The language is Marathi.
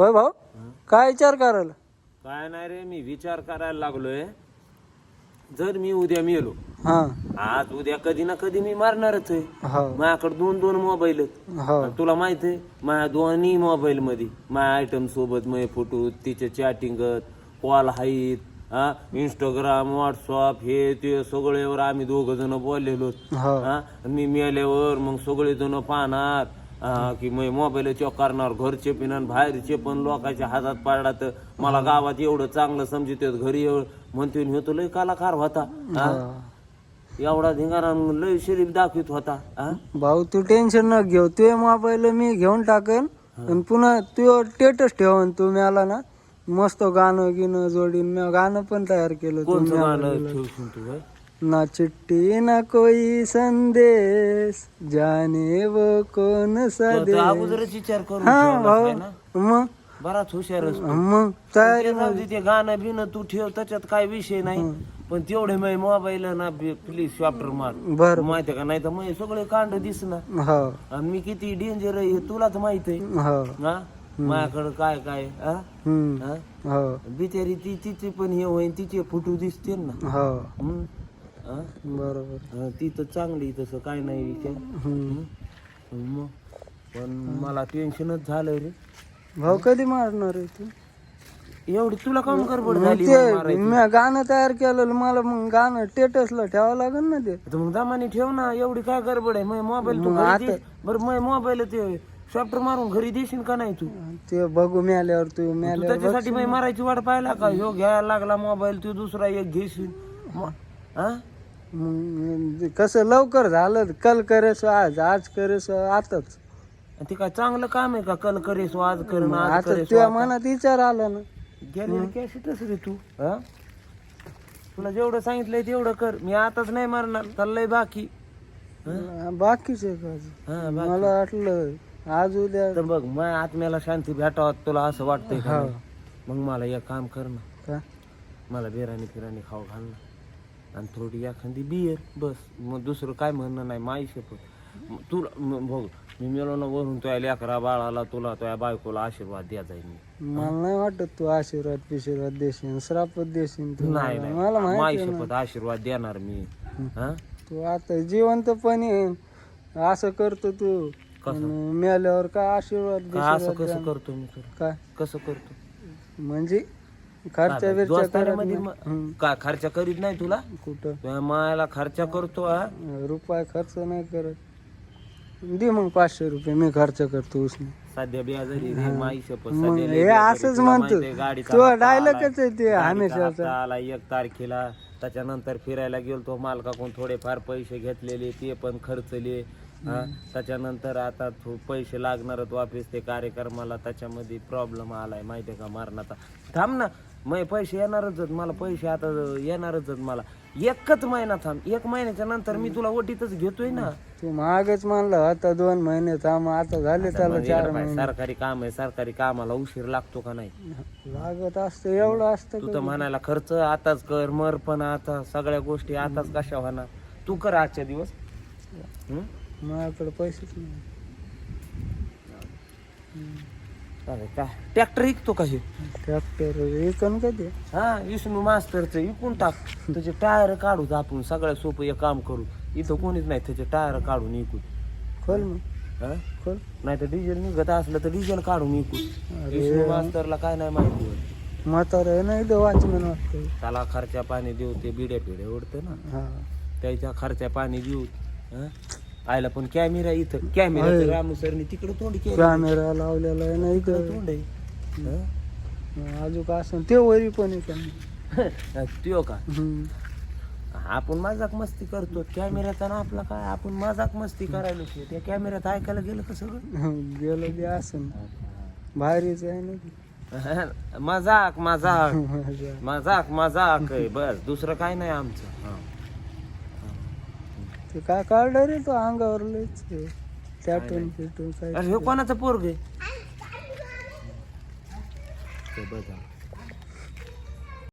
होय भाऊ? काय विचार करायला? काय नाही रे मी विचार करायला लागलोय. जर मी उद्या मेलो हा. आज उद्या कधी ना कधी मी मारणारच आहे. हो. माझ्याकडे दोन दोन मोबाईल आहेत. हो. तुला माहीत आहे माझ्या दोन्ही मोबाईल मध्ये माझ्या आयटम सोबत माझे फोटो तिचे चॅटिंग कॉल आहेत हा इंस्टाग्राम व्हॉट्सअप हे ते सगळेवर आम्ही दोघ जण बोललेलो. हो. हा मी मेल्यावर मग सगळे जण पाहणार. की मी मोबाईल चेक करणार घरचे पण बाहेरचे पण लोकांच्या हातात पाडला तर मला गावात एवढं चांगलं समजते घरी म्हणते ह्यो तो लय कलाकार होता. हा? एवढा धिंगाणा लय शरीफ दाखवित होता. हा? भाऊ तू टेन्शन न घेऊ. तुझे मोबाईल मी घेऊन टाकेन. आणि पुन्हा तू स्टेटस ठेवून तू मला ना. मस्त गाणं गिणं जोडीन मी गाणं पण तयार केलं. तू गाणं ना चिट्टी ना कोई संदेश जाने वो कौन सा तो- तो अगोदरच विचार करून हा भाऊ ना? मग बराच हुशार असतो. मग तयारी ते जाऊ दे, ते गाणं बिणं तू ठेव त्याच्यात काय विषय नाही. पण तेवढे मी मोबाईल ना प्लीज सॉफ्टवेअर मार. बर. माहितीये का? नाही तर मग सगळे कांड दिसणार. हो. आणि मी किती डेंजर आहे हे तुलाच माहीत आहे. हो. हा? माझ्याकडं काय काय हा? हम्म. हा? हो. बिचारी ती तिचे पण हे होईन तिचे फोटो दिसतील ना. हो. हम्म. हा? बरोबर. हा, ती तर चांगली तसं काय नाही विचार हम्म. मग पण मला टेन्शनच झालंय रे. भाऊ कधी मारणार आहे तू? एवढी तुला काम गडबड मग झाली ते मारायची? मी गाणं तयार केलेलं मला मग गाणं स्टेटसला ठेवावं लागेल ना ते. तर मग दामाने ठेव ना एवढी काय गडबड आहे? मग मोबाईल तू मग घरी आता- दे. बरं मग मोबाईल ते सॉफ्टवेअर मारून घरी देशील का नाही तू? ते बघू मिळाल्यावर तू तू मिळाल्यावर त्याच्यासाठी मग मारायची वाट पाहिला का? ह्यो घ्यायला लागला मोबाईल तू दुसरा एक घेशील. म- हा? मग कसं लवकर झालं कल करेस आज आज करेस आताच. ते काय चांगलं काम आहे का? कल करेस आज कर ना आज आता करेस तुझ्या मनात विचार आला ना. गेलेली कॅसेटच रे तू. हा? तुला जेवढं सांगितलंय तेवढं कर. मी आताच नाही मारणार. चाललंय बाकी. बाकीचे? हा बाकी. मला वाटलं आज उद्या तर बघ मग आत्म्याला शांती भेटावं तुला असं वाटतंय का. नाही? मग मला एक काम कर ना. का? मला बिर्याणी फिराणी खाऊ घाल ना. आणि थोडी एखादी बियर बस. मग दुसरं काय म्हणणं नाही माई शपथ तुला म- बघ मी मेलो ना वरून तुझ्या लेकरा बाळाला तुला तुझ्या बायकोला आशीर्वाद द्या जाईल मी. मला नाही वाटत तू आशीर्वाद पिशीर्वाद देशील श्रापत देशील तू. नाही मला माई माहिती आहे. शपथ आशीर्वाद देणार मी. हा. तू आता जिवंतपणे असं करतो तू. कसं? आणि मेल्यावर काय आशीर्वाद असं बिशीर्वाद कसं. करतो मी तुला? काय? कसं करतो? म्हणजे खर्चा करत नाही. हम्म. का खर्च करीत नाही तुला कुठं तुझ्या मायाला खर्च करतो हा रुपये खर्च नाही करत दे मग पाचशे रुपये मी खर्च करतो उसने सध्या बियाजरी रे माई शपथ मग सध्या लय हे बेजारी. असंच तुला म्हणतो. माहितीये गाडीचा तो हप्ता dialogue आलाय. च आहे ते गाडीचा हमेशाचा. हप्ता आला एक तारखेला त्याच्यानंतर फिरायला गेलो तो मालकाकडून थोडेफार पैसे घेतलेले ते पण खर्चले हा त्याच्यानंतर आता थो- पैसे लागणारच वापिस ते कार्यक्रमाला त्याच्यामध्ये प्रॉब्लेम आलाय माहितीये का मरणाचा थांब ना मग पैसे येणारच आहेत. मला पैसे आता येणारच आहेत मला. एकच महिना थांब एक महिन्याच्या नंतर मी तुला ओटीतच घेतोय ना. तू महागच मानला आता दोन महिने थांब आता झाले त्याला चार महिने. सरकारी काम आहे सरकारी कामाला उशीर लागतो का नाही? लागत असतं एवढं असतं तू तर म्हणायला खर्च आताच कर मर पण आता सगळ्या गोष्टी आताच कशा होणार? तू कर आजच्या दिवस. माझ्याकडे पैसेच नाही. चालेल काय ट्रॅक्टर विकतो का हे? ट्रॅक्टर विकन कधी हा विष्णू मास्तरचं विकून टाक. त्याचे टायर काढू आपण सगळ्यात सोपं एक काम करू. इथं कोणीच नाही त्याचे टायर काढून विकू खोल मग. हा? खोल. नाही तर डिझेल निघत असलं तर डिझेल काढून विकू विष्णू मास्तरला काय नाही माहिती होत. म्हातारा आहे ना इथं वॉचमॅन वाटतं त्याला खर्चा पाणी देऊ ते बिड्या पिढ्या उडतं ना. हा. त्याच्या खर्चा पाणी देऊ. हं? आयला पण कॅमेरा इथं. कॅमेरा रामू सरनी तिकडे तोंड केलं. कॅमेरा लावलेला आहे ना इकडं इथं. तोंड आहे. हं? अजून असं ते वरी पण आहे का? त्यो का? हम्म. आपण मजाक मस्ती करतो कॅमेऱ्याचा ना आपला काय आपण मजाक मस्ती करायला त्या कॅमेऱ्यात ऐकायला गेलं का सगळं? गेलं ते असं भारीच आहे ना ते. मजाक मजाक. मजा. मजाक मजाक आहे बस. दुसरं काय नाही आमचं. हं. ते काय काढलं रे तो अंगावर लयच टॅटून फिटून काय अरे हे कोणाचं पोरग आहे? ते बघा